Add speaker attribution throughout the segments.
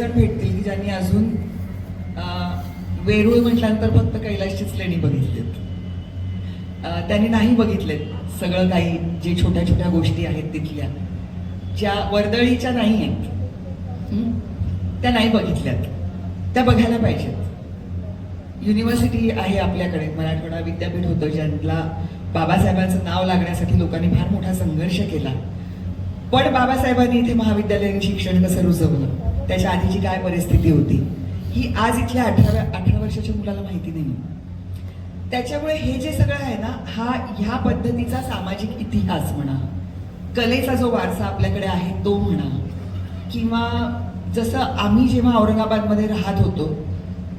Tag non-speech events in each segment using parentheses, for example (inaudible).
Speaker 1: जण भेटतील की ज्यांनी अजून वेरूळ म्हटल्यानंतर फक्त कैलाशचीच लेणी बघितलीत. त्यांनी नाही बघितलेत सगळं काही जे छोट्या छोट्या गोष्टी आहेत तिथल्या. ज्या वर्दळीच्या नाही आहेत त्या नाही बघितल्यात. त्या बघायला पाहिजेत. युनिव्हर्सिटी आहे आपल्याकडे. मराठवाडा विद्यापीठ होतं ज्यांना बाबासाहेबांचं नाव लागण्यासाठी लोकांनी फार मोठा संघर्ष केला. पण बाबासाहेबांनी इथे महाविद्यालयीन शिक्षण कसं रुजवलं? त्याच्या आधीची काय परिस्थिती होती? ही आज इथल्या अठराव्या अठरा वर्षाच्या मुलाला माहिती नाही त्याच्यामुळे हे जे सगळं आहे ना हा ह्या पद्धतीचा सामाजिक इतिहास म्हणा कलेचा जो वारसा आपल्याकडे आहे तो म्हणा किंवा जसं आम्ही जेव्हा औरंगाबादमध्ये राहत होतो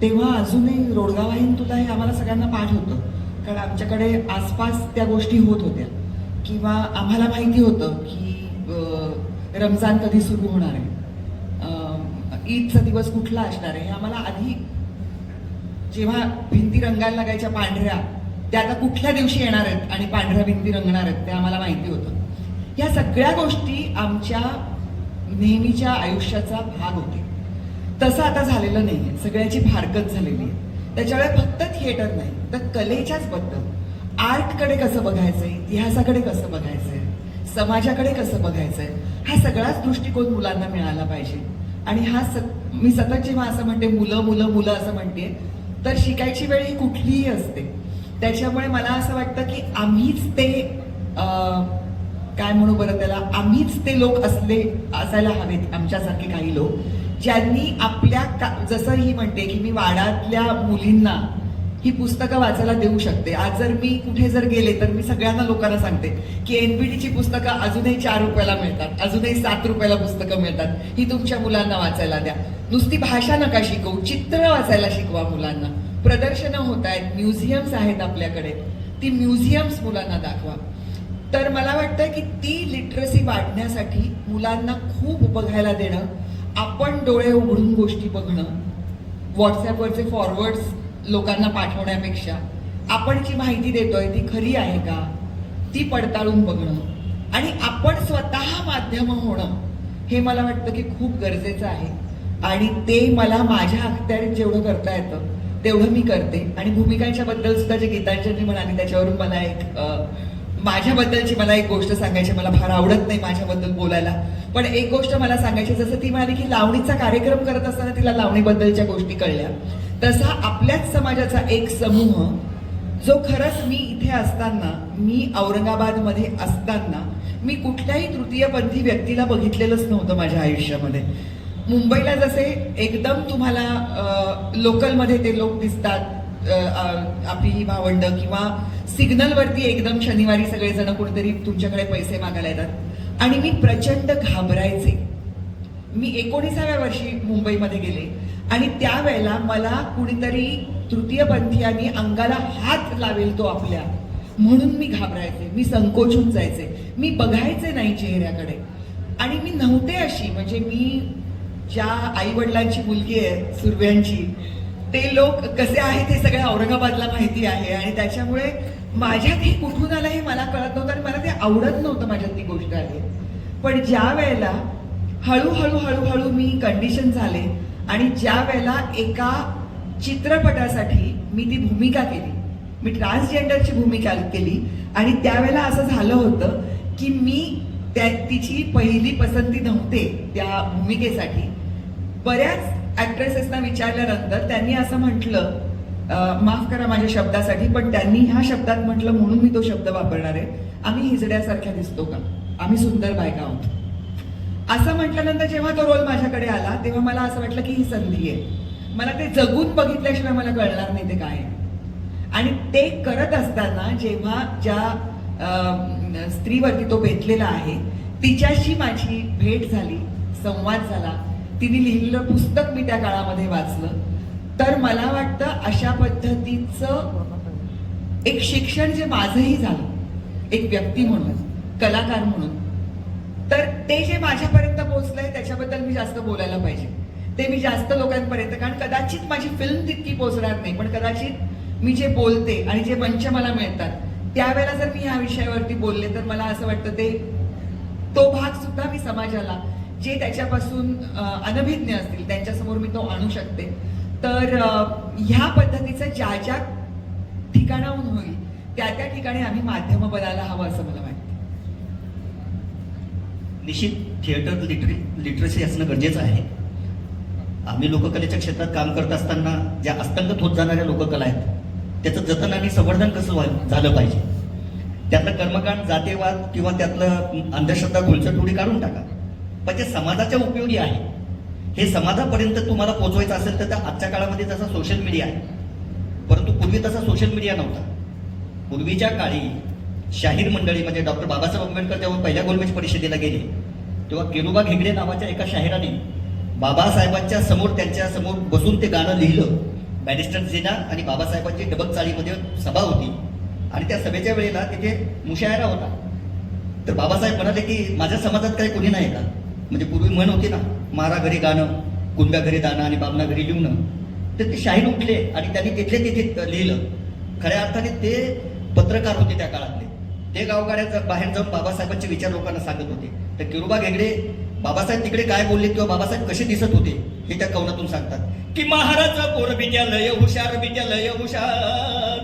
Speaker 1: तेव्हा अजूनही रोडगाव आहे तुला हे आम्हाला सगळ्यांना पाठ होतं. कारण आमच्याकडे आसपास त्या गोष्टी होत होत्या. किंवा आम्हाला माहिती होतं की रमजान कधी सुरू होणार आहे. ईदचा दिवस कुठला असणार आहे हे आम्हाला आधी जेव्हा भिंती रंगायला लागायच्या पांढऱ्या त्या आता कुठल्या दिवशी येणार आहेत आणि पांढऱ्या भिंती रंगणार आहेत ते आम्हाला माहिती होतं. या सगळ्या गोष्टी आमच्या नेहमीच्या आयुष्याचा भाग होते. तसं आता झालेलं नाहीये सगळ्याची फारकत झालेली आहे. त्याच्यामुळे फक्त थिएटर नाही तर कलेच्याच बद्दल. आर्टकडे कसं बघायचं आहे इतिहासाकडे कसं बघायचंय समाजाकडे कसं बघायचंय हा सगळाच दृष्टिकोन मुलांना मिळाला पाहिजे. आणि हा स मी सतत जेव्हा असं म्हणते मुलं मुलं मुलं असं म्हणते तर शिकायची वेळ ही कुठलीही असते. त्याच्यामुळे मला असं वाटतं की आम्हीच ते काय म्हणू बरं त्याला आम्हीच ते लोक असले असायला हवेत आमच्यासारखे काही लोक ज्यांनी आपल्या का- जसं ही म्हणते की मी वाड्यातल्या मुलींना ही पुस्तकं वाचायला देऊ शकते. आज जर मी कुठे जर गेले तर मी सगळ्यांना लोकांना सांगते की एनपीटीची पुस्तकं अजूनही चार रुपयाला मिळतात. अजूनही सात रुपयाला पुस्तकं मिळतात. ही तुमच्या मुलांना वाचायला द्या. नुसती भाषा नका शिकवू चित्र वाचायला शिकवा मुलांना. प्रदर्शनं होत आहेत म्युझियम्स आहेत आपल्याकडे. ती म्युझियम्स मुलांना दाखवा. तर मला वाटतं की ती लिटरसी वाढण्यासाठी मुलांना खूप बघायला देणं आपण डोळे उघडून गोष्टी बघणं व्हॉट्सॲपवरचे फॉरवर्ड्स लोकांना पाठवण्यापेक्षा. आपण जी माहिती देतोय ती खरी आहे का? ती पडताळून बघणं. आणि आपण स्वतः माध्यम होणं हे मला वाटतं की खूप गरजेचं आहे. आणि ते मला माझ्या अखत्यारीत जेवढं करता येतं तेवढं मी करते. आणि भूमिकांच्या बद्दल सुद्धा जे गीतांजली म्हणाली त्याच्यावरून मला एक माझ्याबद्दलची मला एक गोष्ट सांगायची मला फार आवडत नाही माझ्याबद्दल बोलायला. पण एक गोष्ट मला सांगायची जसं ती म्हणाली की लावणीचा कार्यक्रम करत असताना तिला लावणीबद्दलच्या गोष्टी कळल्या. तसा आपल्याच समाजाचा एक समूह जो खरंच मी इथे असताना मी औरंगाबादमध्ये असताना मी कुठल्याही तृतीयपंथी व्यक्तीला बघितलेलंच नव्हतं माझ्या आयुष्यामध्ये. मुंबईला जसे एकदम तुम्हाला लोकलमध्ये ते लोक दिसतात आपली ही भावंड किंवा सिग्नलवरती एकदम शनिवारी सगळेजण कुठेतरी तुमच्याकडे पैसे मागायला येतात. आणि मी प्रचंड घाबरायचे. मी एकोणीसाव्या वर्षी मुंबईमध्ये गेले आणि त्यावेळेला मला कुणीतरी तृतीयपंथीयांनी अंगाला हात लावेल तो आपल्या. म्हणून मी घाबरायचे मी संकोचून जायचे मी बघायचे नाही चेहऱ्याकडे. आणि मी नव्हते अशी म्हणजे मी ज्या आईवडिलांची मुलगी आहे सुरव्यांची ते लोक कसे आहेत हे सगळ्या औरंगाबादला माहिती आहे आणि त्याच्यामुळे माझ्यात हे कुठून आलं हे मला कळत नव्हतं आणि मला ते आवडत नव्हतं माझ्यात ती गोष्ट आली पण ज्या वेळेला हळूहळू हळूहळू मी कंडिशन झाले. आणि ज्या वेळेला एका चित्रपटासाठी मी ती भूमिका केली मी ट्रान्सजेंडरची भूमिका केली आणि त्यावेळेला असं झालं होतं की मी त्या तिची पहिली पसंती नव्हते त्या भूमिकेसाठी. बऱ्याच ॲक्ट्रेसेसना विचारल्यानंतर त्यांनी असं म्हटलं माफ करा माझ्या शब्दासाठी पण त्यांनी ह्या शब्दात म्हटलं म्हणून मी तो शब्द वापरणार आहे. आम्ही हिजड्यासारख्या दिसतो का? आम्ही सुंदर बायका आहोत. असं म्हटल्यानंतर जेव्हा तो रोल माझ्याकडे आला तेव्हा मला असं वाटलं की ही संधी आहे. मला ते जगून बघितल्याशिवाय मला कळणार नाही ते काय आणि ते करत असताना जेव्हा ज्या स्त्रीवरती तो बेतलेला आहे तिच्याशी माझी भेट झाली संवाद झाला. तिने लिहिलेलं पुस्तक मी त्या काळामध्ये वाचलं. तर मला वाटतं अशा पद्धतीचं एक शिक्षण जे माझंही झालं एक व्यक्ती म्हणून कलाकार म्हणून तर ते जे माझ्यापर्यंत पोहोचलंय त्याच्याबद्दल मी जास्त बोलायला पाहिजे. ते मी जास्त लोकांपर्यंत कारण कदाचित माझी फिल्म तितकी पोहोचणार नाही पण कदाचित मी जे बोलते आणि जे मंच मला मिळतात त्यावेळेला जर मी ह्या विषयावरती बोलले तर मला असं वाटतं ते तो भाग सुद्धा मी समाजाला जे त्याच्यापासून अनभिज्ञ असतील त्यांच्यासमोर मी तो आणू शकते. तर ह्या पद्धतीचं ज्या ज्या ठिकाणाहून होईल त्या त्या ठिकाणी आम्ही माध्यम बनायला हवं असं मला वाटतं.
Speaker 2: निश्चित थिएटर लिटरी लिटरेसी असणं गरजेचं आहे. आम्ही लोककलेच्या क्षेत्रात काम करत असताना ज्या अस्तंगत होत जाणाऱ्या लोककला आहेत त्याचं जतन आणि संवर्धन कसं व्हाय- झालं पाहिजे? त्यातलं कर्मकांड जातीवाद किंवा त्यातलं अंधश्रद्धा खुलचटुडी काढून टाका. पण जे समाजाच्या उपयोगी आहे हे समाजापर्यंत तुम्हाला पोहोचवायचं असेल तर त्या आजच्या काळामध्ये जसा सोशल मीडिया आहे. परंतु पूर्वी तसा सोशल मीडिया नव्हता. पूर्वीच्या काळी शाहीर मंडळी म्हणजे डॉक्टर बाबासाहेब आंबेडकर जेव्हा पहिल्या गोलमेज परिषदेला गेले तेव्हा केरुबा घेगडे नावाच्या एका शाहिराने बाबासाहेबांच्या समोर त्यांच्यासमोर बसून ते गाणं लिहिलं. बॅरिस्टर झेना आणि बाबासाहेबांची डबक चाळीमध्ये सभा होती. आणि त्या सभेच्या वेळेला तिथे मुशायरा होता. तर बाबासाहेब म्हणाले की माझ्या समाजात काही कोणी नाही का? म्हणजे पूर्वी म्हण होती ना मारा घरी गाणं कुंब्या घरी दाणं आणि बाबना घरी लिहणं तर ते शाहीर उठले आणि त्यांनी तिथले तिथे लिहिलं. खऱ्या अर्थाने ते पत्रकार होते त्या काळात. ते गावगाड्यात बाहेर जाऊन बाबासाहेबांचे विचार लोकांना सांगत होते. तर किरुबा घेगडे बाबासाहेब तिकडे काय बोलले किंवा बाबासाहेब कसे दिसत होते हे त्या कवनातून सांगतात. की महाराज पोर बिट्या लय हुशार बिट्या लय हुशार.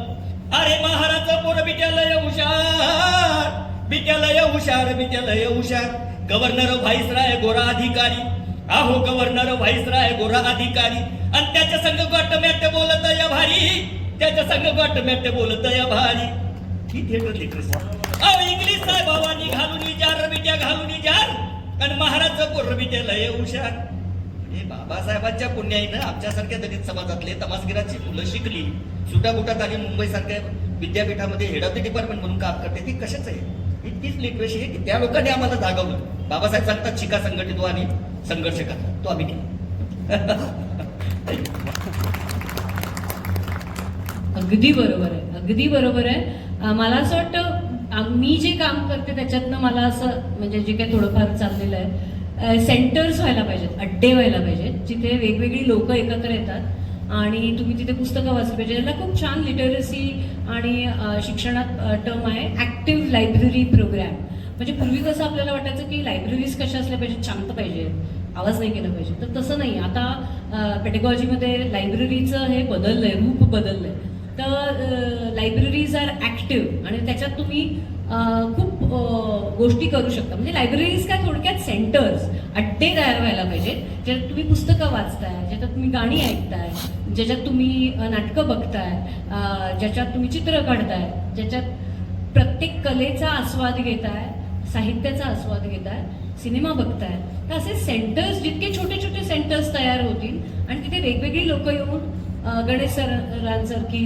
Speaker 2: अरे महाराज पोर बिट्या लय हुशार. बिट्या लय हुशार बिट्या लय हुशार. गव्हर्नर व्हाईसराय गोरा अधिकारी. अहो गव्हर्नर व्हाईसराय गोरा अधिकारी. आणि त्याच्या संग गट मॅट बोलत या भारी. त्याच्या संग गट मॅट बोलत या भारी. ही थिएटर लिटरसी अहो इंग्लिश साहेबांनी घालून जार बिट्या घालून जार. आणि महाराज पोर बिट्या लय हुशार. हे बाबासाहेबांच्या पुण्याईनं आमच्यासारख्या दलित समाजातले तमासगिराची मुलं शिकली. सुटाबुटात आली मुंबई सारख्या विद्यापीठामध्ये हेड ऑफ द डिपार्टमेंट म्हणून काम करते ती कशाच आहे? ही तीच लिटरेसी आहे की त्या लोकांनी आम्हाला जागवलं. बाबासाहेब सांगतात शिका संघटित आणि संघर्ष करा. तो आम्ही केला.
Speaker 3: अगदी बरोबर आहे अगदी बरोबर आहे. मला असं वाटतं मी जे काम करते त्याच्यातनं मला असं म्हणजे जे काही थोडंफार चाललेलं आहे सेंटर्स व्हायला पाहिजेत अड्डे व्हायला पाहिजेत जिथे वेगवेगळी लोक एकत्र येतात आणि तुम्ही तिथे पुस्तकं वाचली पाहिजे याला खूप छान लिटरसी आणि शिक्षणात टर्म आहे ॲक्टिव्ह लायब्ररी प्रोग्रॅम म्हणजे पूर्वी कसं आपल्याला वाटायचं की लायब्ररीज कशा असल्या पाहिजेत? शांत पाहिजे. आवाज नाही केला पाहिजे. तर तसं नाही. आता पेटेकॉलॉजीमध्ये लायब्ररीचं हे बदललंय रूप बदललंय. तर लायब्ररीज आर ॲक्टिव्ह आणि त्याच्यात तुम्ही खूप गोष्टी करू शकता. म्हणजे लायब्ररीज काय थोडक्यात सेंटर्स अड्डे तयार व्हायला पाहिजेत. ज्याच्यात तुम्ही पुस्तकं वाचताय ज्याच्यात तुम्ही गाणी ऐकताय ज्याच्यात तुम्ही नाटकं बघताय ज्याच्यात तुम्ही चित्र काढताय ज्याच्यात प्रत्येक कलेचा आस्वाद घेताय साहित्याचा आस्वाद घेताय सिनेमा बघताय. तर असे सेंटर्स जितके छोटे छोटे सेंटर्स तयार होतील आणि तिथे वेगवेगळी लोक येऊन गणेश सरांसारखी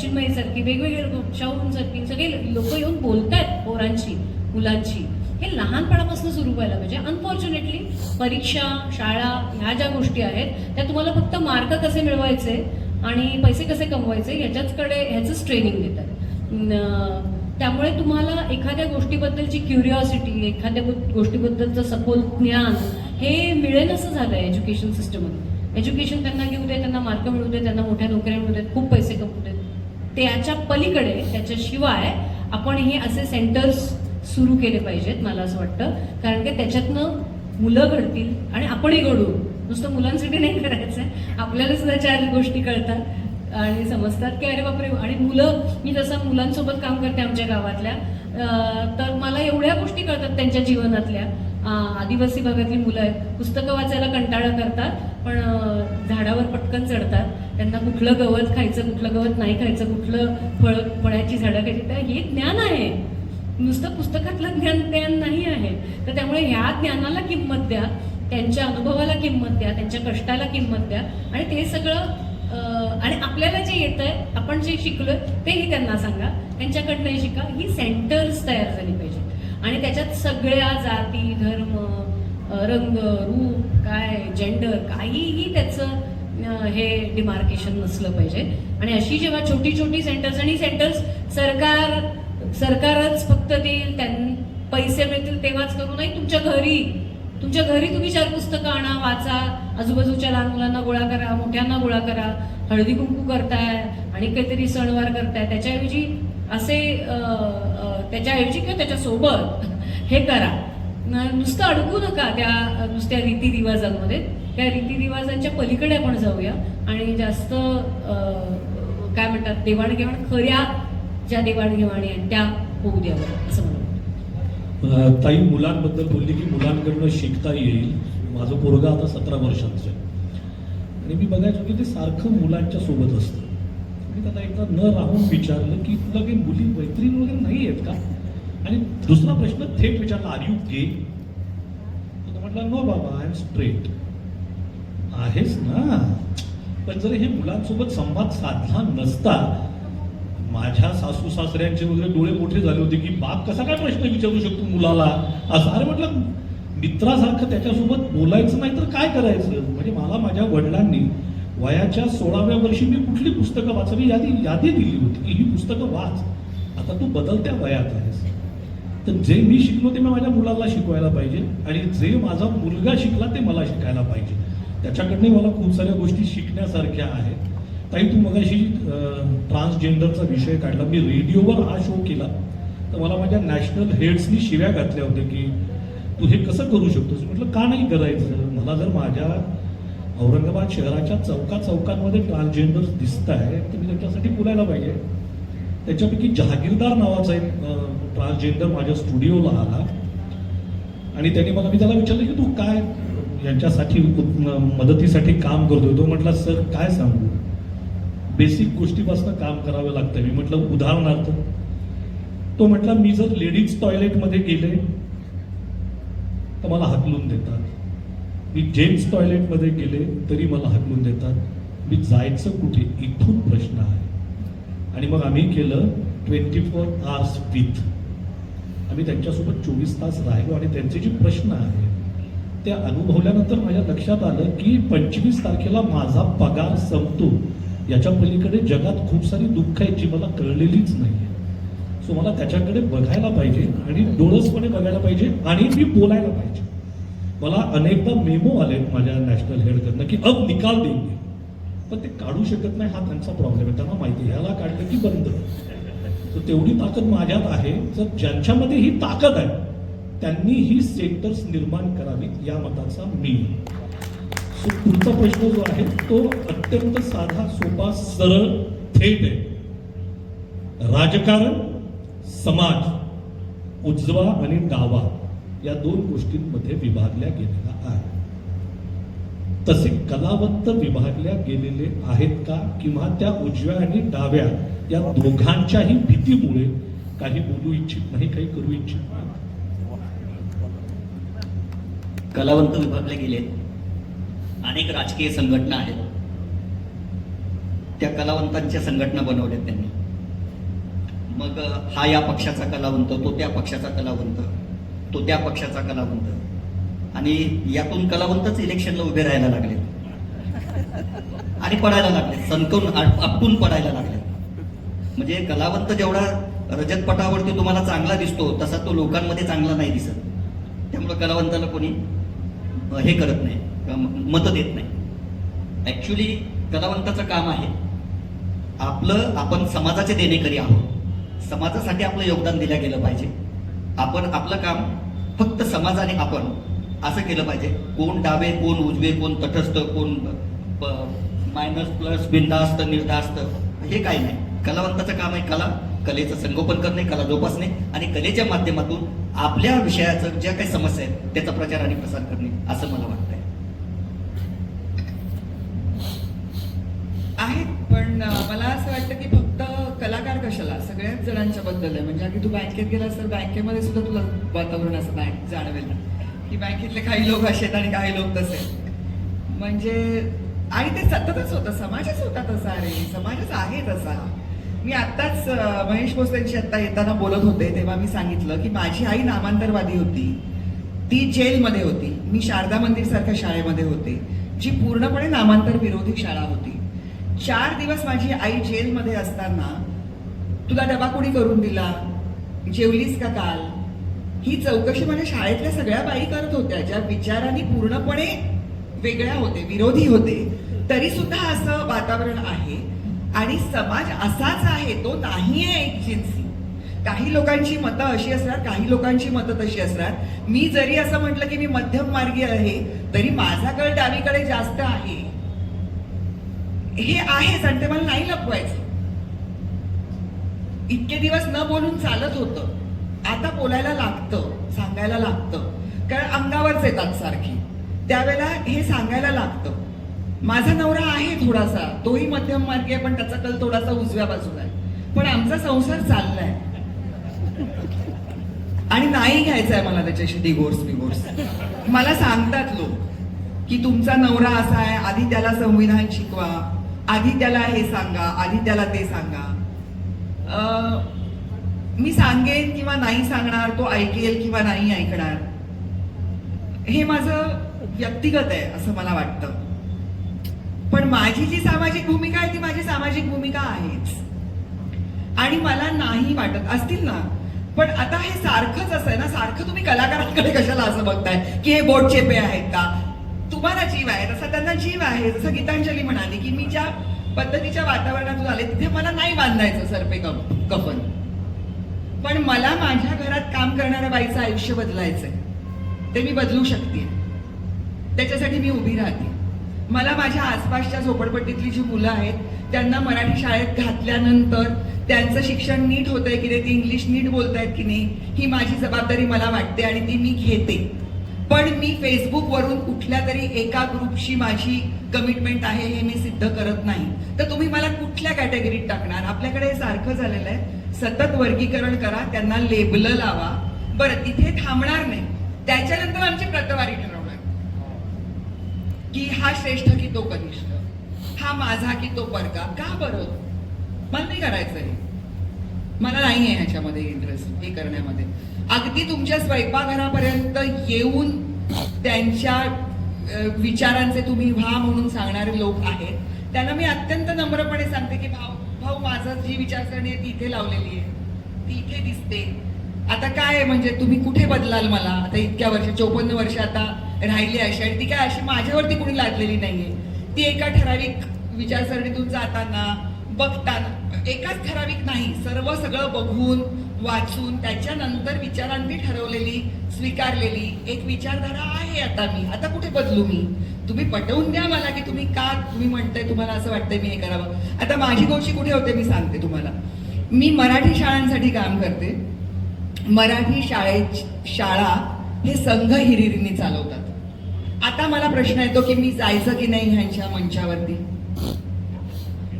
Speaker 3: चिन्मयीसारखी वेगवेगळे शाहूंसारखी सगळे लोक येऊन बोलतायत पोरांची मुलांची हे लहानपणापासून सुरू व्हायला पाहिजे. अनफॉर्च्युनेटली परीक्षा शाळा ह्या ज्या गोष्टी आहेत त्या तुम्हाला फक्त मार्क कसे मिळवायचे आणि पैसे कसे कमवायचे ह्याच्याचकडे ह्याचंच ट्रेनिंग देतात. त्यामुळे तुम्हाला एखाद्या गोष्टीबद्दलची क्युरिओसिटी एखाद्या गोष्टीबद्दलचं सखोल ज्ञान हे मिळेल असं झालं आहे एज्युकेशन सिस्टममध्ये एज्युकेशन त्यांना घेऊ दे त्यांना मार्क मिळू दे त्यांना मोठ्या नोकऱ्या मिळू देत खूप पैसे कमवू देत. त्याच्या पलीकडे त्याच्याशिवाय आपण हे असे सेंटर्स सुरू केले पाहिजेत मला असं वाटतं. कारण की त्याच्यातनं मुलं घडतील आणि आपणही घडू. नुसतं मुलांसाठी नाही करायचं. आहे आपल्याला सुद्धा चार गोष्टी कळतात आणि समजतात की अरे बापरे आणि मुलं मी जसं मुलांसोबत काम करते आमच्या गावातल्या तर मला एवढ्या गोष्टी कळतात त्यांच्या जीवनातल्या. आदिवासी भागातली मुलं आहेत. पुस्तकं वाचायला कंटाळा करतात पण झाडावर पटकन चढतात. त्यांना कुठलं गवत खायचं कुठलं गवत नाही खायचं कुठलं फळ फळाची झाडं खायची तर हे ज्ञान आहे. नुसतं पुस्तकातलं ज्ञान ज्ञान नाही आहे. तर त्यामुळे ह्या ज्ञानाला किंमत द्या त्यांच्या अनुभवाला किंमत द्या त्यांच्या कष्टाला किंमत द्या आणि ते सगळं आणि आपल्याला जे येत आहे आपण जे शिकलोय तेही त्यांना सांगा. त्यांच्याकडनंही शिका. ही सेंटर्स तयार झाली पाहिजे. आणि त्याच्यात सगळ्या जाती धर्म रंग रूप काय जेंडर काहीही त्याचं हे डिमार्केशन नसलं पाहिजे. आणि अशी जेव्हा छोटी छोटी सेंटर्स आणि सेंटर्स सरकार सरकारच फक्त देईल त्यां पैसे मिळतील तेव्हाच करू. नाही तुमच्या घरी तुमच्या घरी तुम्ही चार पुस्तकं आणा वाचा आजूबाजूच्या लहान मुलांना गोळा करा मोठ्यांना गोळा करा हळदी कुंकू करताय आणि काहीतरी सणवार करताय त्याच्याऐवजी असे त्याच्याऐवजी किंवा त्याच्यासोबत हे करा. नुसतं अडकू नका त्या नुसत्या रीतिरिवाजांमध्ये. त्या रीतिरिवाजांच्या पलीकडे आपण जाऊया आणि जास्त काय म्हणतात देवाणघेवाण खऱ्या ज्या देवाणघेवाणी आहेत त्या होऊ द्याव्या असं मला
Speaker 4: ताई मुलांबद्दल बोलली की मुलांकडनं शिकता येईल. माझं पोरगा आता सतरा वर्षांचं आहे. आणि मी बघायचो की ते सारखं मुलांच्या सोबत असतं. मी त्याला एकदा न राहून विचारलं की तुला काही मुली मैत्रीण वगैरे नाही आहेत का? आणि दुसरा प्रश्न थेट विचारला आर यू गे म्हटलं नो बाबा आय एम स्ट्रेट आहेस ना? पण जर हे मुलांसोबत संवाद साधला नसता माझ्या सासू सासऱ्यांचे वगैरे डोळे मोठे झाले होते की बाप कसा काय प्रश्न विचारू शकतो मुलाला? असं अरे म्हटलं मित्रासारखं त्याच्यासोबत बोलायचं नाही तर काय करायचं? म्हणजे मला माझ्या वडिलांनी वयाच्या सोळाव्या वर्षी मी कुठली पुस्तकं वाचावी? यादी यादी दिली होती की ही पुस्तकं वाच. आता तू बदलत्या वयात आहेस. तर जे मी शिकलो ते मी माझ्या मुलाला शिकवायला पाहिजे आणि जे माझा मुलगा शिकला ते मला शिकायला पाहिजे. त्याच्याकडनं मला खूप साऱ्या गोष्टी शिकण्यासारख्या आहेत. ताई तू मगाशी ट्रान्सजेंडरचा विषय काढला. मी रेडिओवर हा शो केला. तर मला माझ्या नॅशनल हेड्सनी शिव्या घातल्या होत्या की तू हे कसं करू शकतोस? म्हटलं का नाही करायचं? मला जर माझ्या औरंगाबाद शहराच्या चौका चौकांमध्ये ट्रान्सजेंडर्स दिसत आहे तर मी त्यांच्यासाठी बोलायला पाहिजे. त्याच्यापैकी जहागीरदार नावाचा एक ट्रान्सजेंडर माझ्या स्टुडिओला आला. आणि त्याने मला मी त्याला विचारलं की तू काय यांच्यासाठी मदतीसाठी काम करतोय? तो म्हटला सर काय सांगू? बेसिक गोष्टीपासून काम करावं लागतं मी म्हटलं उदाहरणार्थ. तो म्हटला मी जर लेडीज टॉयलेटमध्ये गेले तर मला हकलून देतात. मी जेम्स टॉयलेटमध्ये गेले तरी मला हकलून देतात. मी जायचं कुठे इथून प्रश्न आहे. आणि मग आम्ही केलं ट्वेंटी फोर आवर्स विथ आम्ही त्यांच्यासोबत चोवीस तास राहिलो आणि त्यांचे जे प्रश्न आहे ते अनुभवल्यानंतर माझ्या लक्षात आलं की पंचवीस तारखेला माझा पगार संपतो. याच्या पलीकडे जगात खूप सारी दुःख आहेत जी मला कळलेलीच नाही सो मला त्याच्याकडे बघायला पाहिजे आणि डोळसपणे बघायला पाहिजे आणि मी बोलायला पाहिजे. मला अनेकदा मेमो आले माझ्या नॅशनल हेडकडनं की अब निकाल देंगे. पण ते काढू शकत नाही हा त्यांचा प्रॉब्लेम आहे. त्यांना माहिती आहे ह्याला काढलं की बंद. तर तेवढी ताकद माझ्यात आहे. जर ज्यांच्यामध्ये ही ताकद आहे त्यांनी ही सेंटर्स निर्माण करावीत या मताचा मी. सो पुढचा प्रश्न जो आहे तो अत्यंत साधा सोपा सरळ थेट आहे. राजकारण समाज उजवा आणि डावा. या दोन गोष्टींमध्ये विभागल्या गेलेला आहे तसे कलावंत विभागल्या गेलेले आहेत का? किंवा त्या उजव्या आणि डाव्या या दोघांच्याही भीतीमुळे काही बोलू इच्छित नाही काही करू इच्छित नाही?
Speaker 2: कलावंत विभागले गेले. अनेक राजकीय संघटना आहेत. त्या कलावंतांच्या संघटना बनवल्यात त्यांनी. मग हा या पक्षाचा कलावंत तो त्या पक्षाचा कलावंत. तो त्या पक्षाचा कलावंत. आणि यातून कलावंतच इलेक्शनला उभे राहायला लागले. आणि पडायला लागले. संकून आपटून पडायला लागले. म्हणजे कलावंत जेवढा रजतपटावरती तुम्हाला चांगला दिसतो तसा तो लोकांमध्ये चांगला नाही दिसत. त्यामुळे कलावंताला कोणी हे करत नाही किंवा मतं देत नाही. ऍक्च्युली कलावंताचं काम आहे आपलं आपण समाजाचे देणेकरी आहोत. समाजासाठी आपलं योगदान दिलं गेलं पाहिजे. आपण आपलं काम फक्त समाजाने आपण असं केलं पाहिजे. कोण डावे कोण उजवे कोण तटस्थ कोण मायनस प्लस बिंदास्त निर्धास्त हे काही नाही. कलावंताचं काम आहे कला. कलेचं संगोपन करणे कला जोपासणे आणि कलेच्या माध्यमातून आपल्या विषयाचं ज्या काही समस्या आहेत त्याचा प्रचार आणि प्रसार करणे असं मला वाटतंय.
Speaker 1: आहेत पण मला जणांच्या बद्दल आहे. म्हणजे अगदी तू बँकेत गेलास तर बँकेमध्ये सुद्धा तुला वातावरण असं बँक जाणवेल की बँकेतले काही लोक असे आणि काही लोक तसे आहेत. म्हणजे आणि ते सततच होतं. समाजच होता तसा अरे समाजच आहे तसा. मी आत्ताच महेश भोसलेंशी आत्ता येताना बोलत होते तेव्हा मी सांगितलं की माझी आई नामांतरवादी होती. ती जेलमध्ये होती. मी शारदा मंदिर सारख्या शाळेमध्ये होते. जी पूर्णपणे नामांतर विरोधी शाळा होती. चार दिवस माझी आई जेलमध्ये असताना तुला डबा कोणी करून दिला? जेवलीस का काल? ही चौकशी माझ्या शाळेतल्या सगळ्या बाई करत होत्या ज्या विचारांनी पूर्णपणे वेगळ्या होते विरोधी होते. तरी सुद्धा असं वातावरण आहे आणि समाज असाच आहे तो नाही आहे एक जिन्सी काही लोकांची मतं अशी असणार काही लोकांची मतं तशी असणार मी जरी असं म्हटलं की मी मध्यम मार्गी आहे तरी माझा कळ डावीकडे जास्त आहे. हे आहेच आणि ते मला नाही लपवायचं. इतके दिवस न बोलून चालत होतं. आता बोलायला लागतं सांगायला लागतं. कारण अंगावरच येतात सारखी. त्यावेळेला हे सांगायला लागतं. माझा नवरा आहे थोडासा तोही मध्यम मार्गी आहे पण त्याचा कल थोडासा उजव्या बाजूला आहे. पण आमचा संसार चाललाय. आणि नाही घ्यायचा आहे मला त्याच्याशी डिवोर्स बिवोर्स मला सांगतात लोक की तुमचा नवरा असा आहे आधी त्याला संविधान शिकवा आधी त्याला हे सांगा आधी त्याला ते सांगा. मी सांगेन किंवा नाही सांगणार तो ऐकेल किंवा नाही ऐकणार. हे माझं व्यक्तिगत आहे असं मला वाटतं. पण माझी जी सामाजिक भूमिका आहे ती माझी सामाजिक भूमिका आहेच. आणि मला नाही वाटत असतील ना. पण आता हे सारखंच असं आहे ना सारखं तुम्ही कलाकारांकडे कशाला असं बघताय? की हे बोट चेपे आहेत का? तुम्हाला जीव आहे तसा त्यांना जीव आहे जसं गीतांजली म्हणाली की मी ज्या पद्धतीच्या वातावरणातून आले तिथे मला नाही बांधायचं सरपे कप कफन. पण मला माझ्या घरात काम करणाऱ्या बाईचं आयुष्य बदलायचंय. ते मी बदलू शकते. त्याच्यासाठी मी उभी राहते. मला माझ्या आसपासच्या झोपडपट्टीतली जी मुलं आहेत त्यांना मराठी शाळेत घातल्यानंतर त्यांचं शिक्षण नीट होतंय की नाही ते इंग्लिश नीट बोलतायत की नाही ही माझी जबाबदारी मला वाटते आणि ती मी घेते. पण मी फेसबुकवरून कुठल्या तरी एका ग्रुपशी माझी कमिटमेंट आहे हे मी सिद्ध करत नाही. तर तुम्ही मला कुठल्या कॅटेगरीत टाकणार? आपल्याकडे हे सारखं झालेलं आहे. सतत वर्गीकरण करा त्यांना लेबल लावा. बरं तिथे थांबणार नाही. त्याच्यानंतर आमची प्रतवारी ठरवणार. की हा श्रेष्ठ की तो कनिष्ठ? हा माझा की तो परका का बरं? मला नाही करायचं हे मला नाही आहे ह्याच्यामध्ये इंटरेस्ट हे करण्यामध्ये. अगदी तुमच्या स्वयंपाकघरापर्यंत येऊन त्यांच्या विचारांचे तुम्ही व्हा म्हणून सांगणारे लोक आहेत. त्यांना मी अत्यंत नम्रपणे सांगते की भाऊ भाऊ माझं जी विचारसरणी आहे ती इथे लावलेली आहे. ती इथे दिसते. आता काय आहे म्हणजे तुम्ही कुठे बदलाल मला? आता इतक्या वर्ष चोपन्न वर्ष आता राहिली अशी आणि ती काय अशी माझ्यावरती कुणी लादलेली नाहीये. ती एका ठराविक विचारसरणीतून जाताना बघताना एकाच ठराविक नाही सर्व सगळं बघून वाचून त्याच्यानंतर विचारांनी ठरवलेली स्वीकारलेली. एक विचारधारा आहे आता मी. आता कुठे बदलू मी? तुम्ही पटवून द्या मला की तुम्ही का तुम्ही म्हणताय तुम्हाला असं वाटतंय मी हे करावं. आता माझी गोष्टी कुठे होते मी सांगते तुम्हाला. मी मराठी शाळांसाठी काम करते. मराठी शाळेत शाळा हे संघ हिरिरीने चालवतात. आता मला प्रश्न येतो की मी जायचं की नाही ह्यांच्या मंचावरती?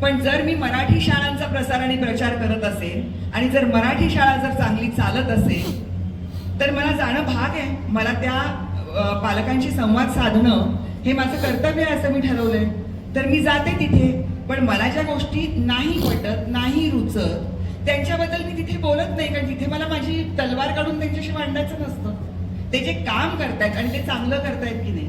Speaker 1: पण जर मी मराठी शाळांचा प्रसार आणि प्रचार करत असेल आणि जर मराठी शाळा जर चांगली चालत असेल तर मला जाणं भाग आहे. मला त्या पालकांशी संवाद साधणं हे माझं कर्तव्य आहे असं मी ठरवलंय. तर मी जाते तिथे पण मला ज्या गोष्टी नाही पटत नाही रुचत त्यांच्याबद्दल मी तिथे बोलत नाही कारण तिथे मला माझी तलवार काढून त्यांच्याशी मांडायचं नसतं. ते जे काम करतायत आणि ते चांगलं करतायत की नाही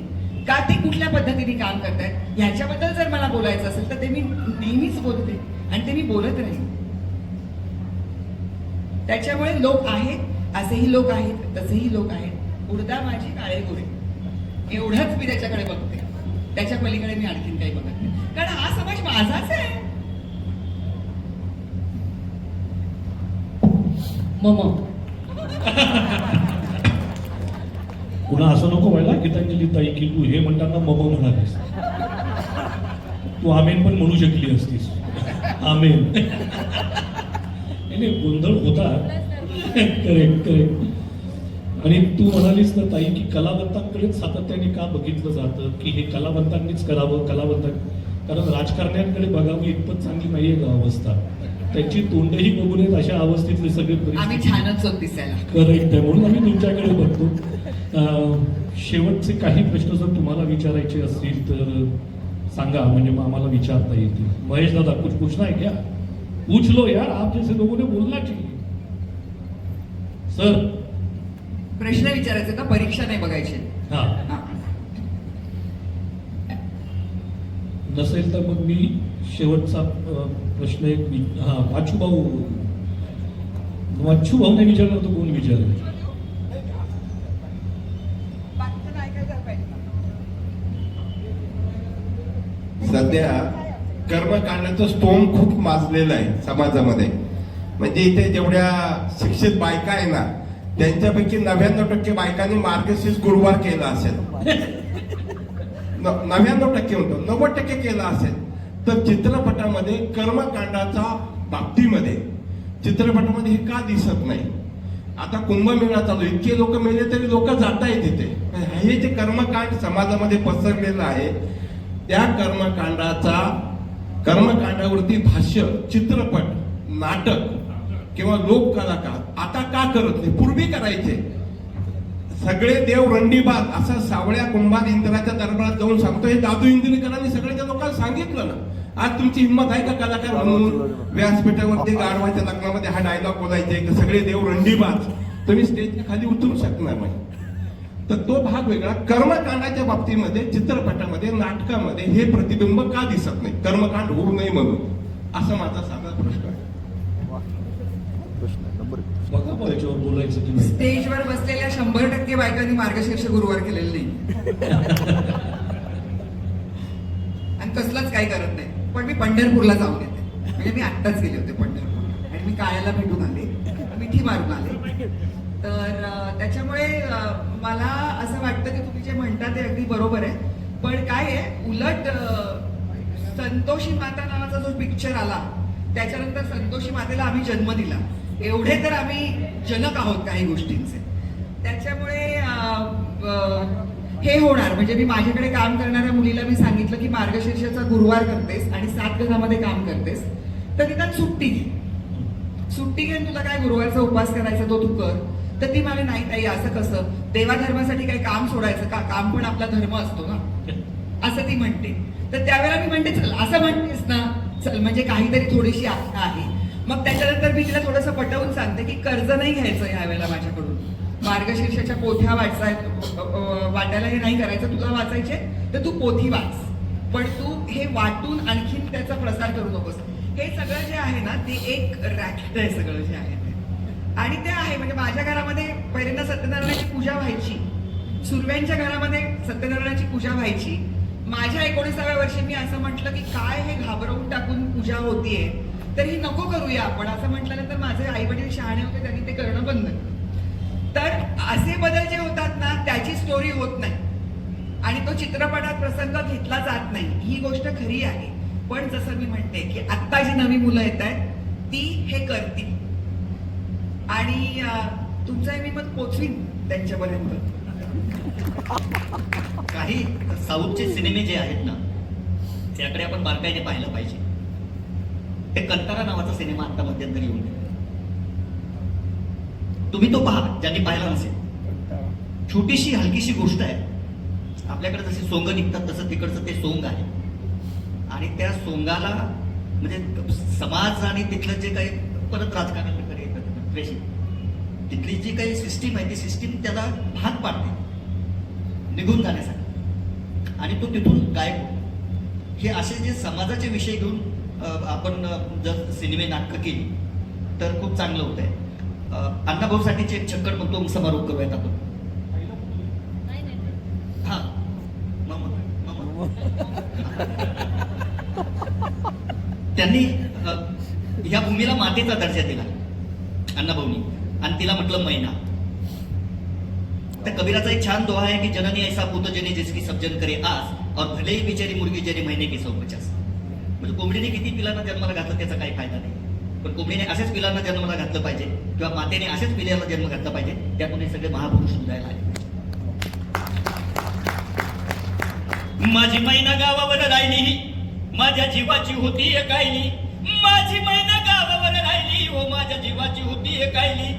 Speaker 1: का ते कुठल्या पद्धतीने काम करतायत? ह्याच्याबद्दल जर मला बोलायचं असेल तर ते मी नेहमीच बोलते आणि ते मी बोलत नाही त्याच्यामुळे लोक आहेत असेही लोक आहेत तसेही लोक आहेत. उडदा माझी काळे गोरे. एवढंच मी त्याच्याकडे बघते. त्याच्या पलीकडे मी आणखीन काही बघत नाही. कारण हा समाज माझाच आहे.
Speaker 3: मम. (laughs)
Speaker 4: पुन्हा असं नको व्हायला गीतांजली ताई की तू हे म्हणताना मम म्हणालीस तू आमेन पण म्हणू शकली असतीस. आमेन. नाही, गोंधळ होता. Correct correct. आणि तू म्हणालीस ना ताई की कलावंतांकडेच सातत्याने का बघितलं जातं की हे कलावंतांनीच करावं कलावंतां कारण राजकारण्यांकडे बघावं इतपत चांगली नाहीये का अवस्था? त्यांची तोंडही बघू नयेत अशा अवस्थेतले सगळे
Speaker 1: आम्ही
Speaker 4: परिस्थिती.
Speaker 1: छानच होत दिसायला.
Speaker 4: करेक्ट आहे म्हणून आम्ही तुमच्याकडे बघतो. शेवटचे काही प्रश्न जर तुम्हाला विचारायचे असतील तर सांगा म्हणजे मग आम्हाला विचारता येतील. महेश दादा कुछ पूछना है क्या? पूछ लो यार आप जैसे लोगों ने बोलना चाहिए। सर।
Speaker 1: प्रश्न विचारायचे का परीक्षा नाही बघायची.
Speaker 4: हा. नसेल तर मग मी शेवटचा प्रश्न एक हा वाचू भाऊ वाचू भाऊने विचारलं होतं कोण विचारलं?
Speaker 5: सध्या कर्मकांडाचं स्तोम खूप माजलेलं आहे समाजामध्ये. म्हणजे इथे जेवढ्या शिक्षित बायका आहे ना त्यांच्यापैकी नव्याण्णव टक्के बायकांनी मार्गशीर्ष गुरुवार केला असेल. नव्याण्णव टक्के म्हणतो नव्वद टक्के केला असेल. तर चित्रपटामध्ये कर्मकांडाचा बाबतीमध्ये चित्रपटामध्ये हे का दिसत नाही? आता कुंभमेळा चालू इतके लोक मेले तरी लोक जात आहेत तिथे हे जे कर्मकांड समाजामध्ये पसरलेलं आहे त्या कर्मकांडाचा कर्मकांडावरती भाष्य चित्रपट नाटक किंवा लोक कलाकार आता का करत नाही? पूर्वी करायचे. सगळे देव रंडीबाद असं सावळ्या कुंभार इंद्राच्या दरबारात जाऊन सांगतो हे दादू इंद्रिकरांनी सगळ्या लोकांना सांगितलं ना. आज तुमची हिंमत आहे का कलाकार म्हणून? व्यासपीठावरती गाढवाच्या लग्नामध्ये हा डायलॉग बोलायचे सगळे देव रंडीबाज तुम्ही स्टेजच्या खाली उतरू शकणार नाही. तर तो भाग वेगळा. कर्मकांडाच्या बाबतीमध्ये चित्रपटामध्ये नाटकामध्ये हे प्रतिबिंब का दिसत नाही? कर्मकांड होऊ नये म्हणून. असा माझा साधा प्रश्न आहे.
Speaker 1: स्टेजवर बसलेल्या शंभर टक्के बायकांनी मार्गशीर्ष गुरुवार केलेलं नाही. आणि कसलंच काही करत नाही. पण मी पंढरपूरला जाऊन येते. म्हणजे मी आत्ताच गेले होते पंढरपूरला. आणि मी काळ्याला भेटून आले. मिठी मारून आले. तर त्याच्यामुळे मला असं वाटतं की तुम्ही जे म्हणता ते अगदी बरोबर आहे. पण काय आहे उलट संतोषी माता नावाचा जो पिक्चर आला त्याच्यानंतर संतोषी मातेला आम्ही जन्म दिला. एवढे तर आम्ही जनक आहोत काही गोष्टींचे. त्याच्यामुळे हे होणार. म्हणजे मी माझ्याकडे काम करणाऱ्या मुलीला मी सांगितलं की मार्गशीर्षाचा गुरुवार करतेस आणि सात गजामध्ये काम करतेस. तर निदान सुट्टी घे. सुट्टी घेऊन तुला काय गुरुवारचा उपवास करायचा तो तू कर. तर ती मला नाही ताई असं कसं? देवाधर्मासाठी काही काम सोडायचं का? काम पण आपला धर्म असतो ना. (laughs) असं ती म्हणते. तर त्यावेळेला मी म्हणते चल असं म्हणतेस ना चल म्हणजे काहीतरी थोडीशी आस्था आहे. मग त्याच्यानंतर मी तिला थोडंसं पटवून सांगते की कर्ज नाही घ्यायचं ह्या वेळेला माझ्याकडून. मार्गशीर्षाच्या पोथ्या वाचाय वाटायला हे नाही करायचं तुला वाचायचे तर तू पोथी वाच. पण तू हे वाटून आणखीन त्याचा प्रसार करू नकोस. हे सगळं जे आहे ना ते एक रॅकेट आहे सगळं जे आहे. आणि ते आहे म्हणजे माझ्या घरामध्ये पहिल्यांदा सत्यनारायणाची पूजा व्हायची. सुरव्यांच्या घरामध्ये सत्यनारायणाची पूजा व्हायची. माझ्या एकोणीसाव्या वर्षी मी असं म्हटलं की काय हे घाबरवून टाकून पूजा होतीये. तर ही नको करूया आपण. असं म्हटल्यानंतर माझे आई वडील शहाणे होते त्यांनी ते करणं बंद तर असे बदल जे होतात ना त्याची स्टोरी होत नाही. आणि तो चित्रपटात प्रसंग घेतला जात नाही. ही गोष्ट खरी आहे. पण जसं मी म्हणते की आत्ता जी नवी मुलं येत आहेत ती हे करतील. आणि तुमचाही मी मग पोचवीन त्यांच्यापर्यंत.
Speaker 2: काही साऊथचे सिनेमे जे आहेत ना त्याकडे आपण बारकाईने पाहिलं पाहिजे. ते कंतारा नावाचा सिनेमा आता मध्यंतरी येऊन तुम्ही तो पहा ज्यांनी पाहिला नसेल. छोटीशी हलकीशी गोष्ट आहे. आपल्याकडे जसे सोंग निघतात तसं तिकडचं ते सोंग आहे. आणि त्या सोंगाला म्हणजे समाज आणि तिथलं जे काही परत राजकारण प्रेषित तिथली जी काही सिस्टीम आहे ती सिस्टीम त्याला भाग पाडते. निघून जाण्यासाठी. आणि तो तिथून गायब होतो. हे असे जे समाजाचे विषय घेऊन आपण जर सिनेमे नाटकं केली तर खूप चांगलं होत आहे अण्णाभाऊसाठीचे एक छक्कड म्हणतो समारोप करूयात आपण. हा. (laughs) त्यांनी ह्या भूमीला मातेचा दर्जा दिला. अण्णाभाऊनी आणि तिला म्हटलं मैना. त्या कबीराचा एक छान दोहा आहे की जननी ऐसा पुत जने जिसकी सब्जन करे आज और भले ही बिचारी मुलगी जरी महिने की सौ पचास. म्हणजे कोंबडीने किती पिलांना जन्माला घातलं त्याचा काही फायदा नाही. पण कोंबडीने असेच पिलांना जन्माला घातलं पाहिजे किंवा मातेने असेच पिल्याला जन्म घातला पाहिजे त्यातून हे सगळे महापुरुष उदयाला आले. माझी मैना गावावर राहिली. माझ्या जीवाची होती एकायली माझी मैना गावावर राहिली. हो माझ्या जीवाची होती एकायली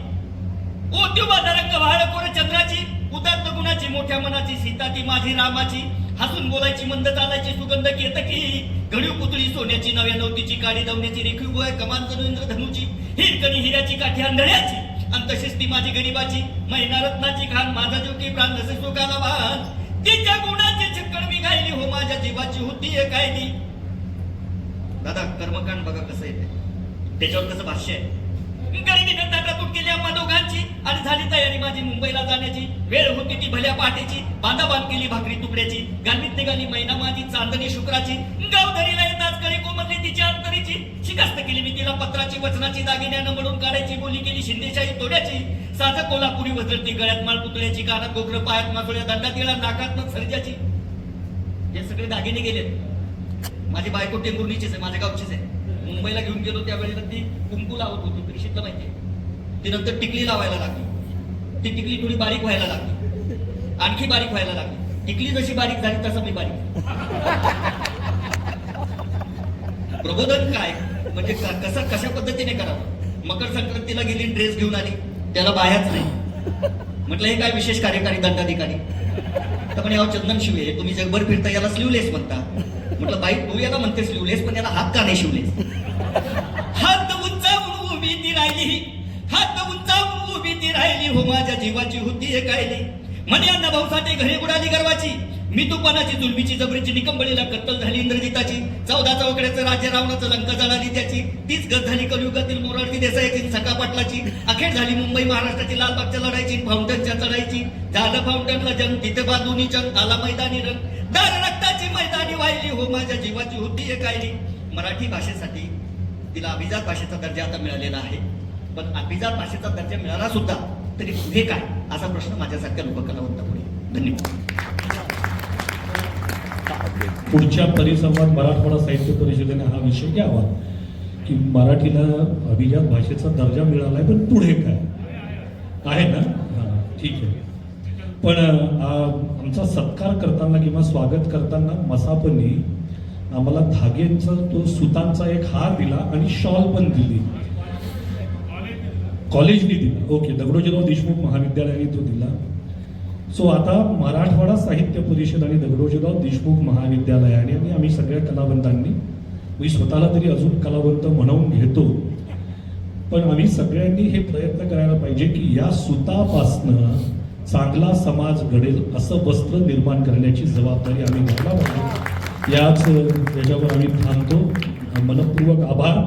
Speaker 2: ओ हो, त्यो माझा रंग व्हाळ कोर चंद्राची उदात्त गुणाची मोठ्या मनाची सीता ती माझी रामाची हसून बोलायची मंद चालायची सुगंध केतकी घडीव पुतळी सोन्याची नव्या नवतीची काडी दवण्याची रेखीव गोय कमान इंद्र धनुची हिरकणी हिऱ्याची काठी आंधळ्याची आणि तशीच ती माझी गरीबाची महिना रत्नाची खान माझा जो की प्राण नसे सुखाला वाहन. तिच्या गुणाची छक्कड मी गायली हो माझ्या जीवाची होती कायली दादा कर्मकांड बघा कसं येते त्याच्यावर कसं भाष्य आहे? गरिबीनं ताटातूट केली आम्हा दोघांची आणि झाली तयारी माझी मुंबईला जाण्याची वेळ होती ती भल्या पहाटेची बांधाबांध केली भाकरी तुकड्याची गाणीत निघाली मैना माझी चांदणी शुक्राची गाव धरीला येतात करी कोमल तिची अंतरीची. शिकस्त केली मी तिला पत्राची वचनाची दागिन्यानं म्हणून काढायची बोली केली शिंदेशाही तोड्याची. साधं कोल्हापुरी वजळती गळ्यात माळ पुतळ्याची कानात गोगरं पायात मासोळ्या दंडात येळा नाकात मग सर्जाची. हे सगळे दागिने गेलेत. माझी बायको टेंगुर्णीचीच आहे माझ्या गावचीच आहे. मुंबईला घेऊन गेलो त्यावेळेला ती कुंकू लावत होती प्रेषितला माहितीये ती नंतर टिकली लावायला लागली. ती टिकली थोडी बारीक व्हायला लागली. आणखी बारीक व्हायला लागली. टिकली जशी बारीक झाली तसं मी बारीक प्रबोधन काय? म्हणजे कसं कशा पद्धतीने करावं? मकर संक्रांतीला गेली ड्रेस घेऊन आली. त्याला बायाच नाही. म्हटलं हे काय विशेष कार्यकारी दंडाधिकारी? तर म्हणे चंदन शिवे तुम्ही जगभर फिरता याला स्लीवलेस म्हणता. म्हटलं बाई तू याला म्हणते स्लीवलेस पण याला हात का नाही शिवलेस? हात उंचावून उभी ती राहिली. हात उंचावून उभी ती राहिली. हो माझ्या जीवाची होती हे कायली. म्हणे अण्णा भाऊसाठी घरी बुडाली गर्वाची. मी तुपानाची जुलबीची जबरीची निकंबळीला कत्तल झाली इंद्रजिताची. चौदा चौकड्याचं राज्य रावणाचं लंका जळाली त्याची. तीच गत झाली कलियुगातील मोरारती देसाईची सका पाटलाची. अखेर झाली मुंबई महाराष्ट्राची लालबागच्या लढाईची फाउंटनच्या चढाईची. झालं फाउंटनला जंग तिथे बाजूनी जंग आला मैदानी रंग. दार रक्ताची मैदानी वाहिली हो माझ्या जीवाची होती हे कायली. मराठी भाषेसाठी तिला अभिजात भाषेचा दर्जा आता मिळालेला आहे. पण अभिजात भाषेचा दर्जा मिळाला सुद्धा तरी पुढे काय असा प्रश्न माझ्यासारख्या लोककलावंतापुढे धन्यवाद.
Speaker 4: पुढच्या परिसंवाद मराठवाडा साहित्य परिषदेने हा विषय घ्यावा की मराठीला अभिजात भाषेचा दर्जा मिळाला आहे पण पुढे काय? आहे ना? हां ठीक आहे. पण आमचा सत्कार करताना किंवा स्वागत करताना मसापनी आम्हाला धाग्यांचा तो सुतांचा एक हार दिला आणि शॉल पण दिली. कॉलेजने दिला. ओके दगडोजीराव देशमुख महाविद्यालयाने तो दिला. सो आता मराठवाडा साहित्य परिषद आणि दगडोजीराव देशमुख महाविद्यालयाने आणि आम्ही सगळ्या कलावंतांनी मी स्वतःला तरी अजून कलावंत म्हणवून घेतो पण आम्ही सगळ्यांनी हे प्रयत्न करायला पाहिजे की या सुतापासनं चांगला समाज घडेल असं वस्त्र निर्माण करण्याची जबाबदारी आम्ही घ्यायला पाहिजे. याच याच्यावर आम्ही थांबतो. मनपूर्वक आभार.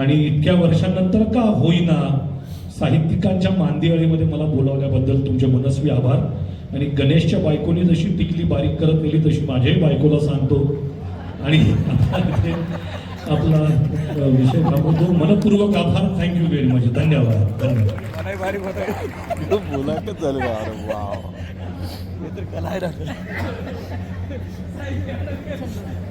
Speaker 4: आणि इतक्या वर्षांनंतर का होईना साहित्यिकांच्या मांदियाळीमध्ये मला बोलावल्याबद्दल तुमचे मनस्वी आभार. आणि गणेशच्या बायकोने जशी टिकली बारीक करत गेली तशी माझ्याही बायकोला सांगतो. आणि आपला विषय थांबवतो. मनपूर्वक आभार. थँक्यू व्हेरी मच धन्यवाद. धन्यवाद.
Speaker 6: बोलायचं झालं. 最後やらなく。